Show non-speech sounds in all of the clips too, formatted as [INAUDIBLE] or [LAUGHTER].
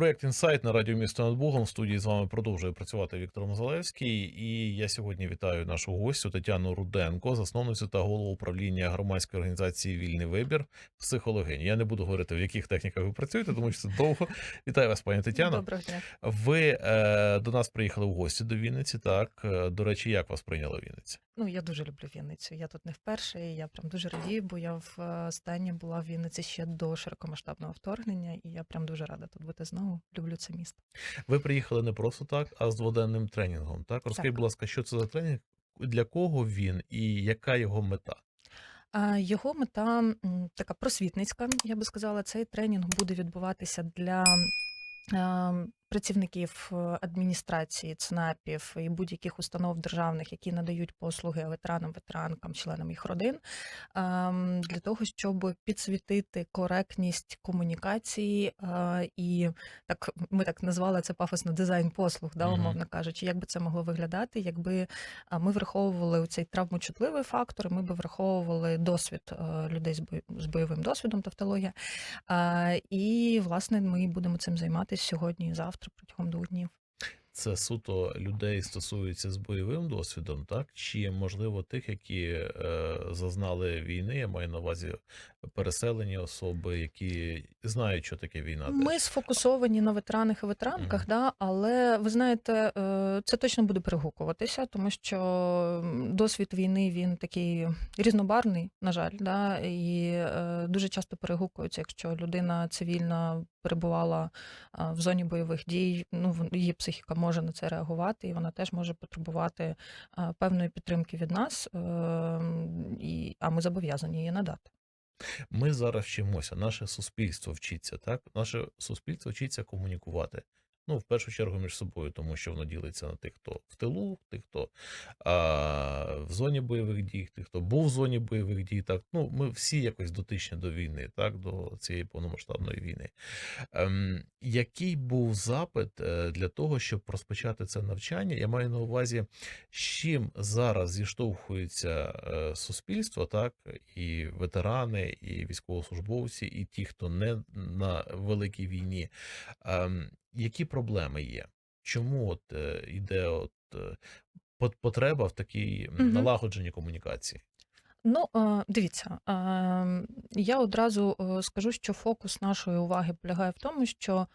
Проект інсайт на радіо місто над Богом. В студії з вами продовжує працювати Віктор Мозалевський. І я сьогодні вітаю нашу гостю Тетяну Руденко, засновницю та голову управління громадської організації Вільний вибір, психологині. Я не буду говорити, в яких техніках ви працюєте, тому що це довго. Вітаю вас, пані Тетяно. Доброго дня. Ви е, до нас приїхали в гості до Вінниці. Так Е, до речі, як вас прийняла Вінниця? Ну я дуже люблю Вінницю. Я тут не вперше. і Я прям дуже радію, бо я в е, останнє була в Вінниці ще до широкомасштабного вторгнення, і я прям дуже рада тут бути знову. Люблю це місто. Ви приїхали не просто так, а з дводенним тренінгом. Так, розкажіть, будь ласка, що це за тренінг, для кого він і яка його мета? Його мета така просвітницька. Я би сказала, цей тренінг буде відбуватися для. Е, Працівників е, адміністрації, ЦНАПів і будь-яких установ державних, які надають послуги ветеранам, ветеранкам, членам їх родин, ем, для того, щоб підсвітити коректність комунікації е, і так ми так назвали це пафосно дизайн послуг, да, умовно кажучи, як би це могло виглядати, якби ми враховували цей травмочутливий фактор, ми би враховували досвід е, людей з бой- з бойовим досвідом, тавтологія. І власне ми будемо цим займатися сьогодні і завтра протягом двох днів. Це суто людей стосується з бойовим досвідом, так чи можливо тих, які е, зазнали війни, я маю на увазі переселені особи, які знають, що таке війна. Ми сфокусовані на ветеранах і ветеранках, Мгм. да, але ви знаєте, е, це точно буде перегукуватися, тому що досвід війни він такий різнобарний, на жаль, да, і е, дуже часто перегукується, якщо людина цивільна перебувала а, в зоні бойових дій, ну її психіка може на це реагувати, і вона теж може потребувати певної підтримки від нас, е, і, а ми зобов'язані її надати. Ми зараз вчимося, наше суспільство вчиться, так? Наше суспільство вчиться комунікувати. Ну, в першу чергу між собою, тому що воно ділиться на тих, хто в тилу, тих, хто а, в зоні бойових дій, тих, хто був в зоні бойових дій. Так, ну ми всі якось дотичні до війни, так, до цієї повномасштабної війни. Ем, який був запит е, для того, щоб розпочати це навчання? Я маю на увазі, з чим зараз зіштовхується е, суспільство, так і ветерани, і військовослужбовці, і ті, хто не на великій війні. Ем, які проблеми є? Чому от е, іде от е, потреба в такій налагодженій комунікації? Ну, е, дивіться, е, я одразу скажу, що фокус нашої уваги полягає в тому, що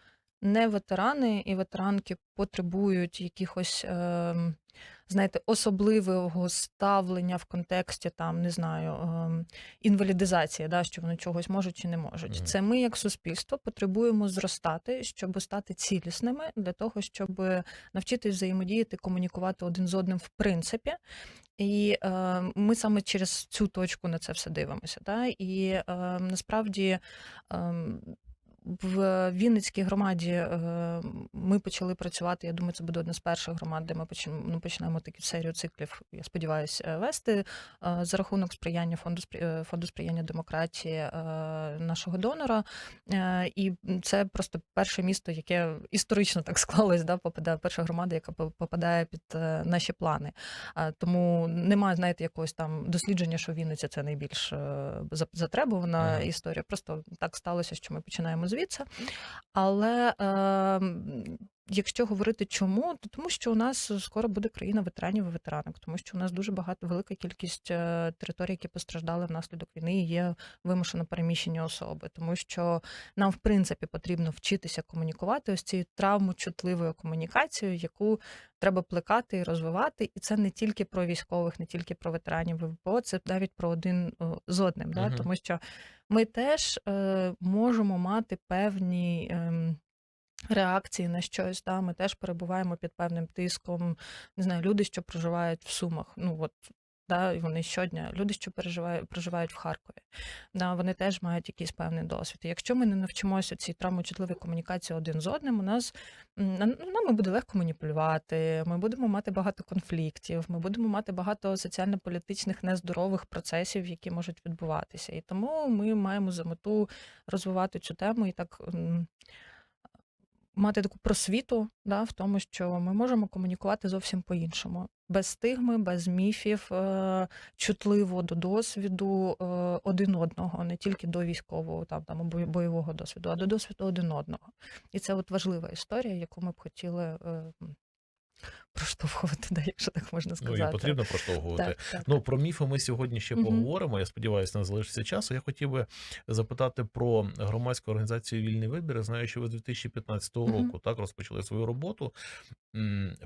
не ветерани і ветеранки потребують якихось, е, знаєте, особливого ставлення в контексті там, не знаю, е, інвалідизації, да, що вони чогось можуть чи не можуть. Це ми, як суспільство, потребуємо зростати, щоб стати цілісними для того, щоб навчитись взаємодіяти, комунікувати один з одним в принципі. І е, ми саме через цю точку на це все дивимося. Да? І е, насправді е, в Вінницькій громаді е, ми почали працювати. Я думаю, це буде одна з перших громад, де ми почнемо, ну, почнемо таку серію циклів, я сподіваюся, вести е, за рахунок сприяння фонду е, фонду сприяння демократії е, нашого донора. Е, І це просто перше місто, яке історично так склалось, да, попадає перша громада, яка попадає під е, наші плани. Тому немає, знаєте, якогось там дослідження, що Вінниця це найбільш е, затребувана Ага. історія. Просто так сталося, що ми починаємо звідси. Але е, якщо говорити чому, то тому що у нас скоро буде країна ветеранів і ветеранок, тому що у нас дуже багато велика кількість е, територій, які постраждали внаслідок війни, і є вимушено переміщені особи, тому що нам, в принципі, потрібно вчитися комунікувати ось цією травмочутливою комунікацією, яку треба плекати і розвивати. І це не тільки про військових, не тільки про ветеранів ВПО, це навіть про один з одним. Да? Тому що ми теж е, можемо мати певні. ем, Реакції на щось, да, ми теж перебуваємо під певним тиском. Не знаю, люди, що проживають в Сумах, ну от да, і вони щодня, люди, що переживають, проживають в Харкові, да, вони теж мають якийсь певний досвід. І якщо ми не навчимося цій травмочутливій комунікації один з одним, у нас ну, нами буде легко маніпулювати, ми будемо мати багато конфліктів, ми будемо мати багато соціально-політичних нездорових процесів, які можуть відбуватися. І тому ми маємо за мету розвивати цю тему і так. Мати таку просвіту, да, в тому, що ми можемо комунікувати зовсім по-іншому, без стигми, без міфів, е, чутливо до досвіду е, один одного, не тільки до військового там, там бойового досвіду, а до досвіду один одного. І це от важлива історія, яку ми б хотіли е, проштовхувати, да, якщо так можна Ну сказати. і потрібно проштовхувати. Так, так. Ну про міфи ми сьогодні ще Мгм. поговоримо. Я сподіваюся, не залишиться часу. Я хотів би запитати про громадську організацію Вільний вибір. Знаю, що ви з 2015 Мгм. року так розпочали свою роботу,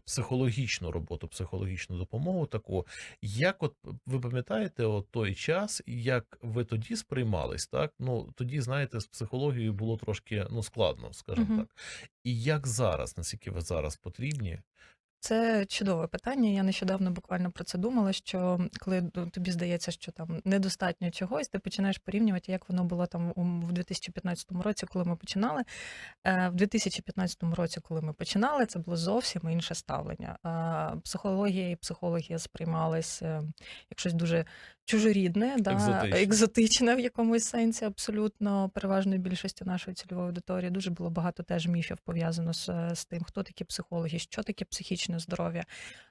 психологічну роботу, психологічну допомогу. Таку як, от ви пам'ятаєте, от той час, як ви тоді сприймались, так ну тоді знаєте, з психологією було трошки ну складно, скажімо Мгм. так. І як зараз, наскільки ви зараз потрібні? Це чудове питання. Я нещодавно буквально про це думала. Що коли ну, тобі здається, що там недостатньо чогось, ти починаєш порівнювати, як воно було там у- в 2015 році, коли ми починали. Е, В 2015 році, коли ми починали, це було зовсім інше ставлення. Е, Психологія і психологія сприймались е, як щось дуже чужорідне, да, Екзотичне. в якомусь сенсі, абсолютно переважної більшості нашої цільової аудиторії. Дуже було багато теж міфів пов'язано з, з тим, хто такі психологи, що таке психічне здоров'я.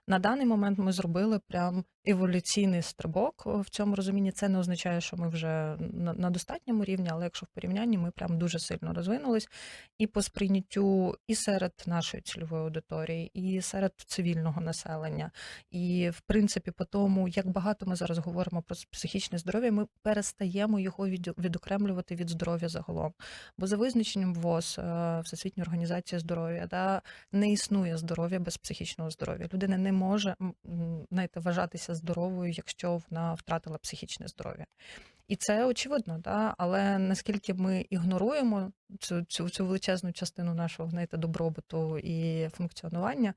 На даний момент ми зробили прям еволюційний стрибок в цьому розумінні. Це не означає, що ми вже на, достатньому рівні, але якщо в порівнянні, ми прям дуже сильно розвинулись і по сприйняттю і серед нашої цільової аудиторії, і серед цивільного населення. І в принципі, по тому, як багато ми зараз говоримо про психічне здоров'я, ми перестаємо його від, відокремлювати від здоров'я загалом. Бо за визначенням ВОЗ, е, Всесвітньої організації здоров'я, да, не існує здоров'я без психічного здоров'я. Людина не може знаєте, вважатися здоровою, якщо вона втратила психічне здоров'я. І це очевидно, да? але наскільки ми ігноруємо цю, цю, цю величезну частину нашого знаєте, добробуту і функціонування,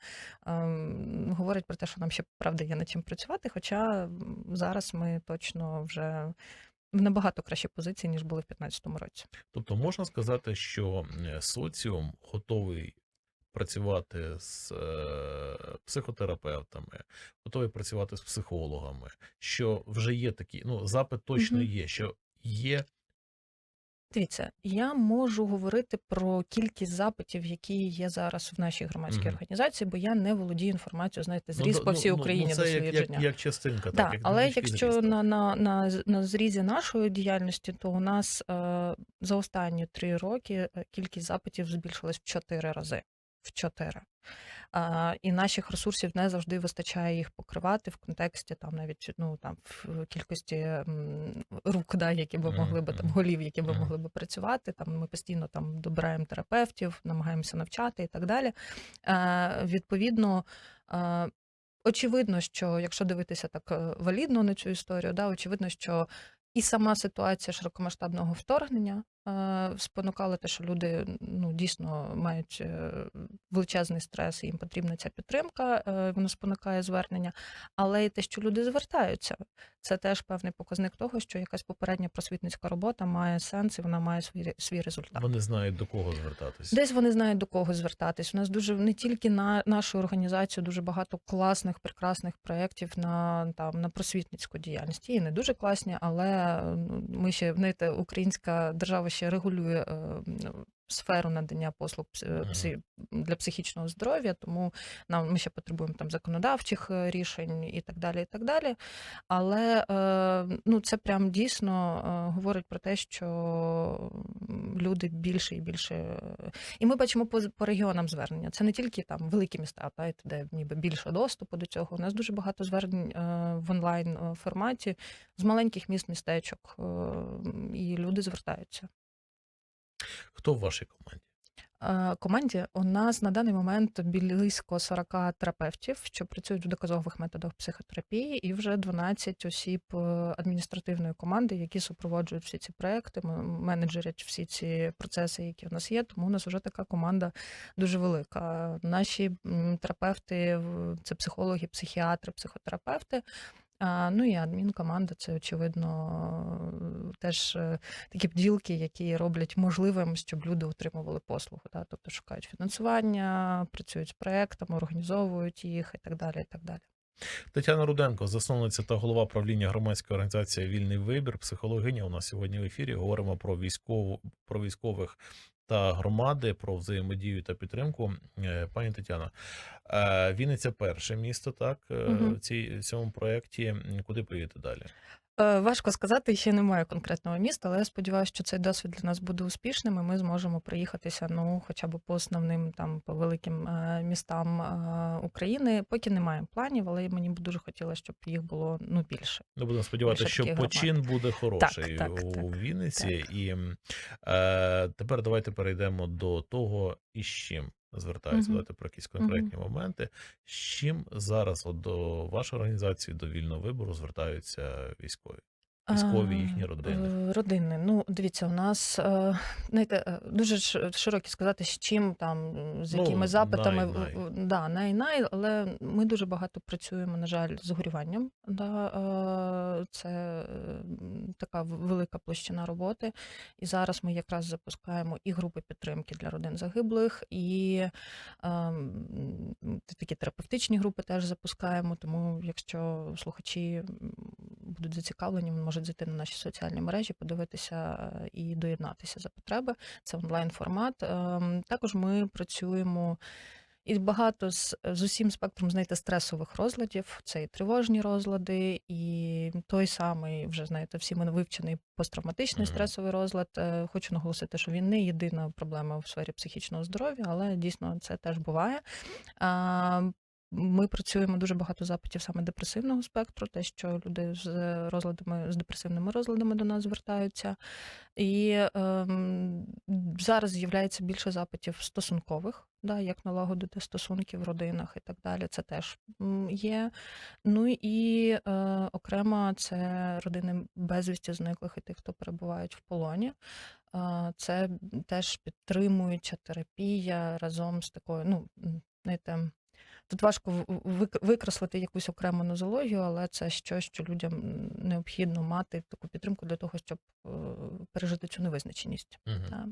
ем, говорить про те, що нам ще правда є над чим працювати. Хоча зараз ми точно вже в набагато кращій позиції, ніж були в 2015 році. Тобто можна сказати, що е, соціум готовий працювати з е, психотерапевтами, готовий працювати з психологами, що вже є такі, ну, запит точно Мгм. є, що є Дивіться, я можу говорити про кількість запитів, які є зараз в нашій громадській Мгм. організації, бо я не володію інформацією, знаєте, зріз ну, по ну, всій ну, Україні ну, це як, як, як частинка, Да, так, як але якщо зріз, на, на, на, на зрізі нашої діяльності, то у нас е, за останні три роки е, кількість запитів збільшилась в чотири рази. В чотири. І наших ресурсів не завжди вистачає їх покривати в контексті там навіть ну там в кількості рук, да, які би могли би там голів, які би могли би працювати. Там ми постійно там добираємо терапевтів, намагаємося навчати і так далі. Відповідно. Очевидно, що якщо дивитися так е, валідно на цю історію, да, очевидно, що і сама ситуація широкомасштабного вторгнення спонукала те, що люди ну, дійсно мають е, величезний стрес, і їм потрібна ця підтримка, е, воно спонукає звернення. Але і те, що люди звертаються, це теж певний показник того, що якась попередня просвітницька робота має сенс і вона має свій, свій результат. Вони знають до кого звертатись. Десь вони знають до кого звертатись. У нас дуже не тільки на нашу організацію, дуже багато класних, прекрасних проєктів на там на просвітницьку діяльність. І не дуже класні, але ну, ми ще знаєте, українська держава ще регулює е, ну, сферу надання послуг псі, для психічного здоров'я, тому нам ми ще потребуємо там законодавчих е, рішень і так далі. і так далі. Але е, ну, це прям дійсно е, говорить про те, що люди більше і більше. е, І ми бачимо по, по регіонам звернення. Це не тільки там великі міста, та, де ніби більше доступу до цього. У нас дуже багато звернень е, в онлайн е, форматі з маленьких міст, містечок, е, і люди звертаються. Хто в вашій команді? Команді у нас на даний момент близько 40 терапевтів, що працюють в доказових методах психотерапії, і вже 12 осіб е, адміністративної команди, які супроводжують всі ці проекти, менеджерять всі ці процеси, які в нас є. Тому у нас вже така команда дуже велика. Наші терапевти це психологи, психіатри, психотерапевти. Ну і адмінкоманда це очевидно теж е, такі бділки, які роблять можливим, щоб люди отримували послугу. Да? Тобто шукають фінансування, працюють з проектами, організовують їх і так далі. І так далі. Тетяна Руденко, засновниця та голова правління громадської організації Вільний вибір, психологиня. У нас сьогодні в ефірі говоримо про військову про військових та громади про взаємодію та підтримку. Е, Пані Тетяно, е, Вінниця перше місто, так, угу. В цій- в цьому проєкті. Куди поїдете далі? Е, Важко сказати, ще немає конкретного міста, але я сподіваюся, що цей досвід для нас буде успішним, і ми зможемо проїхатися ну, хоча б по основним там по великим е, містам е, України. Поки немає планів, але мені б дуже хотілося, щоб їх було ну більше. Ну, будемо сподіватися, Більше що таких громад. почин буде хороший так, у так, Вінниці. І е, тепер давайте перейдемо до того, із чим звертаються. угу. Про якісь конкретні моменти. З чим зараз от до вашої організації, до вільного вибору звертаються військові? Військові, їхні родини. е, Родини. Ну, дивіться, у нас е, знаєте, е, дуже широкі сказати, з чим там, з Ну, якими запитами. най-най. Да, най-най, але ми дуже багато працюємо, на жаль, з горюванням. Да, це така велика площина роботи. І зараз ми якраз запускаємо і групи підтримки для родин загиблих, і е, такі терапевтичні групи теж запускаємо. Тому, якщо слухачі будуть зацікавлені, вони можуть зайти на наші соціальні мережі, подивитися е, і доєднатися за потреби. Це онлайн формат. Ем, Також ми працюємо. І багато з, з усім спектром знаєте, стресових розладів. Це і тривожні розлади, і той самий, вже знаєте, всі мене вивчений посттравматичний Мгм. стресовий розлад. Е, Хочу наголосити, що він не єдина проблема в сфері психічного здоров'я, але дійсно це теж буває. Ми працюємо дуже багато запитів саме депресивного спектру, те, що люди з розладами з депресивними розладами до нас звертаються. І ем, зараз з'являється більше запитів стосункових, да, як налагодити стосунки в родинах і так далі. Це теж є. Ну і е, окремо це родини безвісті зниклих і тих, хто перебувають в полоні. Е, Це теж підтримуюча терапія разом з такою, ну, знаєте, Тут важко викреслити якусь окрему нозологію, але це щось, що людям необхідно мати таку підтримку для того, щоб е, пережити цю невизначеність. Мгм. Та.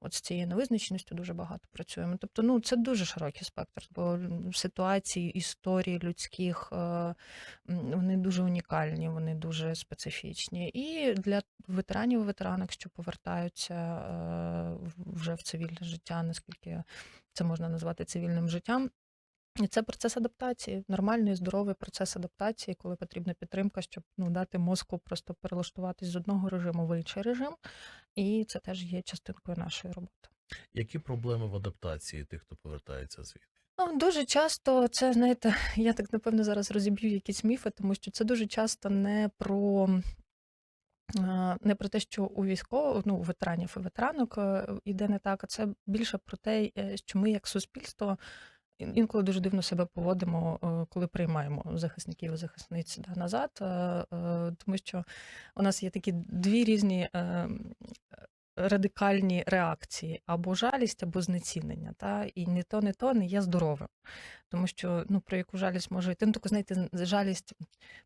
От з цією невизначеністю дуже багато працюємо. Тобто, ну це дуже широкий спектр, бо ситуації, історії людських е, вони дуже унікальні, вони дуже специфічні. І для ветеранів і ветеранок, що повертаються е, вже в цивільне життя, наскільки це можна назвати цивільним життям. І це процес адаптації, нормальний, здоровий процес адаптації, коли потрібна підтримка, щоб ну, дати мозку просто перелаштуватись з одного режиму в інший режим. І це теж є частинкою нашої роботи. Які проблеми в адаптації тих, хто повертається з війни? Ну, дуже часто це, знаєте, [LAUGHS] я так напевно зараз розіб'ю якісь міфи, тому що це дуже часто не про. Не про те, що у військових, ну, у ветеранів і ветеранок е, іде не так, а це більше про те, е, що ми як суспільство інколи дуже дивно себе поводимо, е, коли приймаємо захисників і захисниць да, назад, е, е, тому що у нас є такі дві різні радикальні реакції: або жалість, або знецінення. Та? І не то, не то не є здоровим. Тому що ну, про яку жалість може йти, ну таку, знаєте, жалість,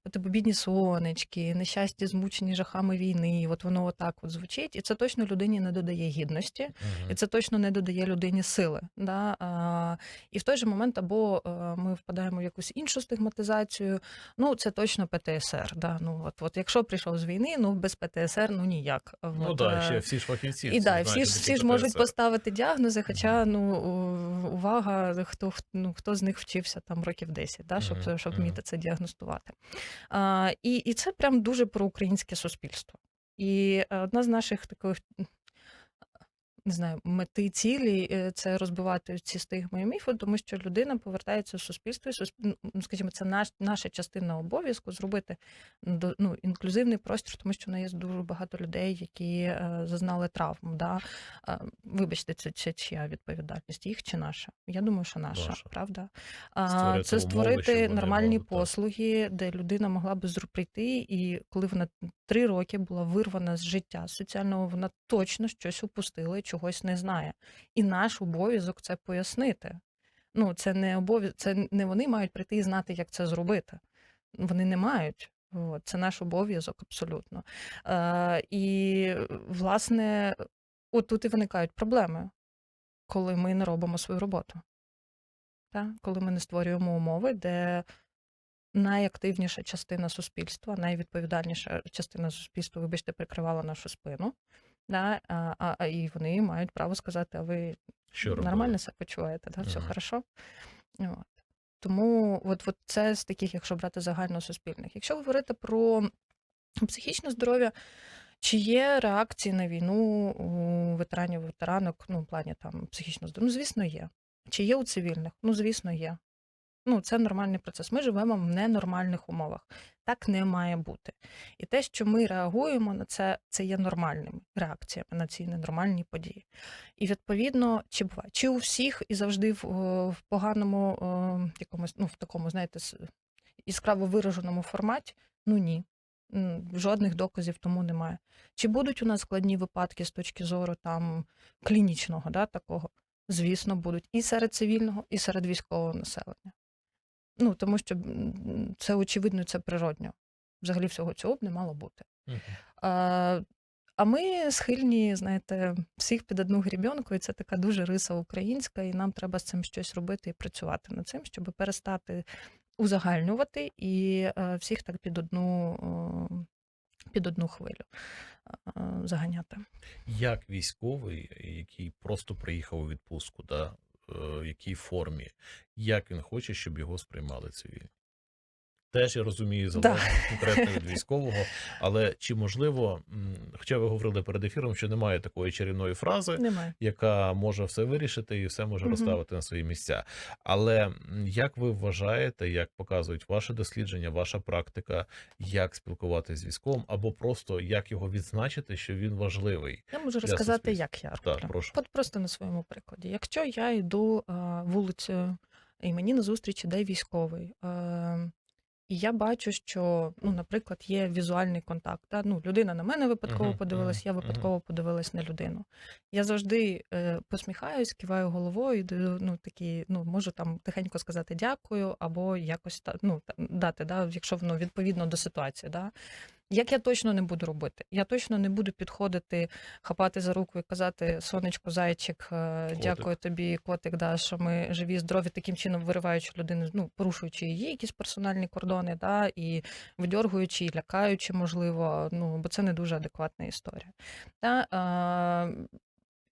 от тебе бідні сонечки, нещастя, змучені жахами війни, от воно отак от звучить, і це точно людині не додає гідності. Мгм. І це точно не додає людині сили. Да? А, і в той же момент або е, ми впадаємо в якусь іншу стигматизацію. Ну, це точно ПТСР. Да? Ну, от, от якщо прийшов з війни, ну без ПТСР ну ніяк. Ну так, е, ще всі ж фахівці. і да, всі, ж- всі ж можуть поставити діагнози, хоча ну увага, хто ну, хто з них вчився там років 10, да, щоб, щоб вміти це діагностувати. А, і, і це прям дуже про українське суспільство. І е, одна з наших таких. Не знаю, мети цілі е, це розбивати ці стигми і міфи, тому що людина повертається в суспільство, і суспіль... ну, скажімо, це наш, наша частина обов'язку зробити до- ну, інклюзивний простір, тому що в нас є дуже багато людей, які е, зазнали травм. Да? Е, вибачте, це, це чия відповідальність, їх чи наша? Я думаю, що наша, Ваша. правда. Створити це створити вони нормальні так. послуги, де людина могла би прийти, і коли вона три роки була вирвана з життя соціального, вона точно щось упустила чогось не знає. І наш обов'язок це пояснити. Ну, це не обов'язок, це не вони мають прийти і знати, як це зробити. Вони не мають. Це наш обов'язок абсолютно. Е, і, власне, от тут і виникають проблеми, коли ми не робимо свою роботу. Та? Коли ми не створюємо умови, де найактивніша частина суспільства, найвідповідальніша частина суспільства, вибачте, прикривала нашу спину. Да? А, а, а і вони мають право сказати, а ви Що робили? нормально себе почуваєте, да? все Мгм. хорошо. От. Тому от, от це з таких, якщо брати загальносуспільних. Якщо говорити про психічне здоров'я, чи є реакції на війну у ветеранів, ветеранок, ну, в плані там психічного здоров'я? Ну, звісно, є. Чи є у цивільних? Ну, звісно, є. Ну, це нормальний процес. Ми живемо в ненормальних умовах. Так не має бути. І те, що ми реагуємо на це, це є нормальними реакціями на ці ненормальні події. І відповідно, чи буває, чи у всіх і завжди в, в поганому о, якомусь, ну, в такому, знаєте, яскраво вираженому форматі? Ну ні. Жодних доказів тому немає. Чи будуть у нас складні випадки з точки зору там клінічного, да, такого? Звісно, будуть і серед цивільного, і серед військового населення. Ну, тому що це очевидно, це природньо. Взагалі всього цього б не мало бути. Мгм. А, а ми схильні, знаєте, всіх під одну грібенку, і це така дуже риса українська, і нам треба з цим щось робити і працювати над цим, щоб перестати узагальнювати і е, всіх так під одну, під одну хвилю заганяти. Як військовий, який просто приїхав у відпустку, да, якій формі, як він хоче, щоб його сприймали цивільні? Теж я розумію, Да. залежить [LAUGHS] конкретно від військового, але чи можливо, хоча ви говорили перед ефіром, що немає такої чарівної фрази, Немає. яка може все вирішити і все може Мгм. розставити на свої місця. Але як ви вважаєте, як показують ваше дослідження, ваша практика, як спілкуватися з військовим, або просто як його відзначити, що він важливий? Я можу розказати, суспільства. як я Так, прошу. От просто на своєму прикладі. Якщо я йду е, вулицею, і мені назустріч іде військовий, е, і я бачу, що, ну, наприклад, є візуальний контакт. Та? Ну, людина на мене випадково Мгм, подивилась, я мгм, випадково подивилась на людину. Я завжди е, посміхаюсь, киваю головою, ну, такі, ну, можу там тихенько сказати дякую, або якось ну, дати, да, якщо воно відповідно до ситуації. Да? Як я точно не буду робити? Я точно не буду підходити, хапати за руку і казати сонечко, зайчик, е, дякую тобі, котик, да, що ми живі, здорові, таким чином вириваючи людину, ну порушуючи її якісь персональні кордони, да, і видьоргуючи, і лякаючи, можливо, ну бо це не дуже адекватна історія. Да, е,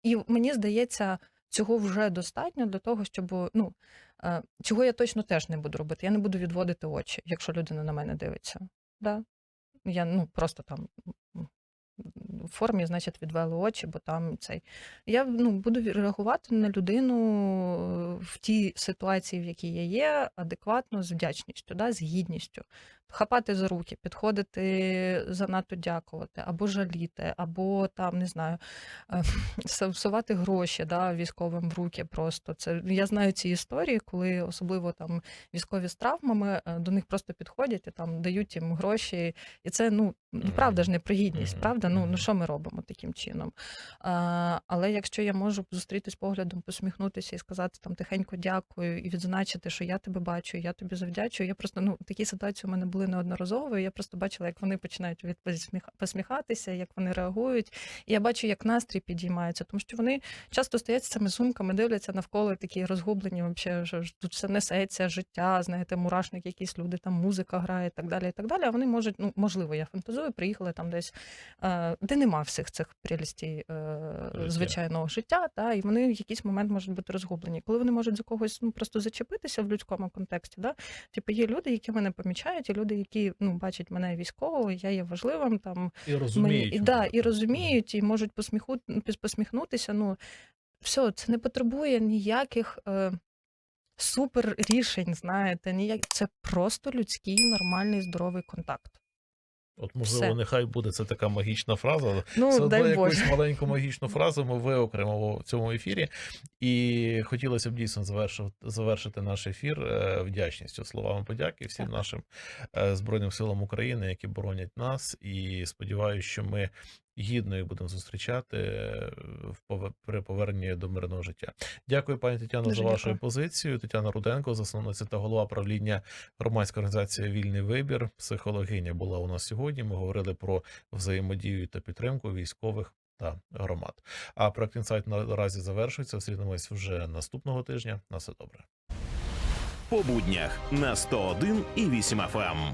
і мені здається, цього вже достатньо для того, щоб ну. е, Чого я точно теж не буду робити. Я не буду відводити очі, якщо людина на мене дивиться. Да? Я ну просто там в формі, значить, відвели очі, бо там цей. Я ну, буду реагувати на людину е, в тій ситуації, в якій я є, адекватно, з вдячністю, да, з гідністю. Хапати за руки, підходити занадто дякувати, або жаліти, або там, не знаю, е, [LAUGHS] всувати гроші да, військовим в руки просто. Це я знаю ці історії, коли особливо там військові з травмами е, до них просто підходять і там дають їм гроші. І це ну ну, правда ж не про гідність, Мгм. правда? Ну, ну що ми робимо таким чином? А, але якщо я можу зустрітись поглядом, посміхнутися і сказати там тихенько дякую, і відзначити, що я тебе бачу, я тобі завдячую. Я просто ну такі ситуації у мене були неодноразово. і Я просто бачила, як вони починають від посміх- посміхатися, як вони реагують. І я бачу, як настрій підіймається, тому що вони часто стоять з цими сумками, дивляться навколо такі розгублені, вообще, що тут все несеться, життя, знаєте, мурашник, якісь люди, там музика грає, і так далі. І так далі. А вони можуть, ну можливо, я фантазую, приїхали там десь, е, де нема всіх цих прелістей е, звичайного життя, та, і вони в якийсь момент можуть бути розгублені. Коли вони можуть за когось ну, просто зачепитися в людському контексті, да? типу є люди, які мене помічають, і люди, які ну, бачать мене військового, я є важливим там. І Мені, розуміють. і, да, і розуміють, і можуть посміху, посміхнутися. Ну, все, це не потребує ніяких е, супер рішень, знаєте, ніяк... це просто людський, нормальний, здоровий контакт. От, можливо, Все. нехай буде це така магічна фраза, Ну, все одно якусь маленьку магічну фразу ми виокремимо в цьому ефірі. І хотілося б дійсно завершити, завершити наш ефір е, вдячністю, словами подяки всім Так. нашим е, Збройним силам України, які боронять нас. І сподіваюся, що ми гідно їх будемо зустрічати е, при поверненні до мирного життя. Дякую, пані Тетяно, Дуже за вашу дякую. позицію. Тетяна Руденко, засновниця та голова правління громадської організації Вільний вибір, психологиня була у нас сьогодні. Ми говорили про взаємодію та підтримку військових та громад. А проект інсайт наразі завершується. Зустрінемось вже наступного тижня. На все добре. по буднях на 101 і 8 FM.